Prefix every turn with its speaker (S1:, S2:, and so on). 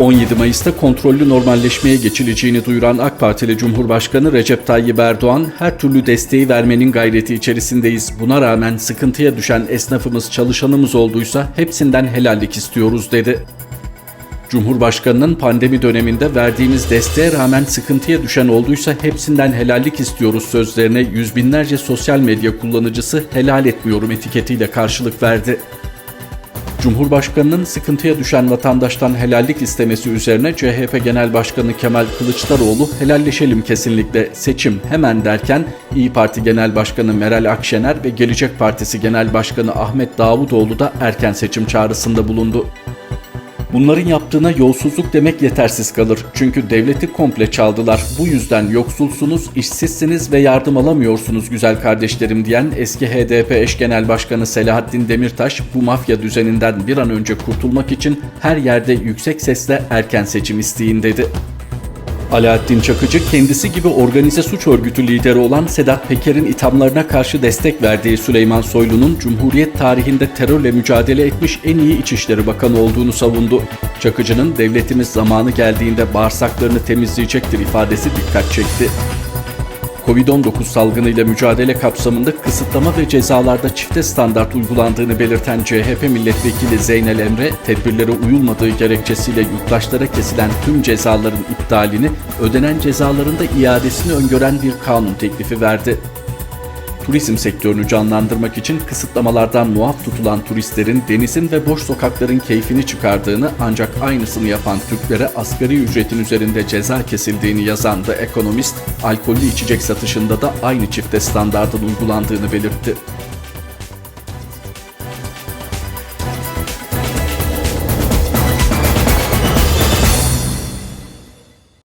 S1: 17 Mayıs'ta kontrollü normalleşmeye geçileceğini duyuran AK Partili Cumhurbaşkanı Recep Tayyip Erdoğan, her türlü desteği vermenin gayreti içerisindeyiz. Buna rağmen sıkıntıya düşen esnafımız, çalışanımız olduysa hepsinden helallik istiyoruz dedi. Cumhurbaşkanının pandemi döneminde verdiğimiz desteğe rağmen sıkıntıya düşen olduysa hepsinden helallik istiyoruz sözlerine yüz binlerce sosyal medya kullanıcısı helal etmiyorum etiketiyle karşılık verdi. Cumhurbaşkanının sıkıntıya düşen vatandaştan helallik istemesi üzerine CHP Genel Başkanı Kemal Kılıçdaroğlu helalleşelim kesinlikle seçim hemen derken İyi Parti Genel Başkanı Meral Akşener ve Gelecek Partisi Genel Başkanı Ahmet Davutoğlu da erken seçim çağrısında bulundu. Bunların yaptığına yolsuzluk demek yetersiz kalır. Çünkü devleti komple çaldılar. Bu yüzden yoksulsunuz, işsizsiniz ve yardım alamıyorsunuz güzel kardeşlerim diyen eski HDP eş genel başkanı Selahattin Demirtaş bu mafya düzeninden bir an önce kurtulmak için her yerde yüksek sesle erken seçim isteyin dedi. Alaaddin Çakıcı kendisi gibi organize suç örgütü lideri olan Sedat Peker'in ithamlarına karşı destek verdiği Süleyman Soylu'nun Cumhuriyet tarihinde terörle mücadele etmiş en iyi İçişleri Bakanı olduğunu savundu. Çakıcı'nın devletimiz zamanı geldiğinde bağırsaklarını temizleyecektir ifadesi dikkat çekti. Covid-19 salgınıyla mücadele kapsamında kısıtlama ve cezalarda çifte standart uygulandığını belirten CHP milletvekili Zeynel Emre, tedbirlere uyulmadığı gerekçesiyle yurttaşlara kesilen tüm cezaların iptalini, ödenen cezaların da iadesini öngören bir kanun teklifi verdi. Turizm sektörünü canlandırmak için kısıtlamalardan muaf tutulan turistlerin denizin ve boş sokakların keyfini çıkardığını ancak aynısını yapan Türklere asgari ücretin üzerinde ceza kesildiğini yazan The Economist, alkollü içecek satışında da aynı çifte standardın uygulandığını belirtti.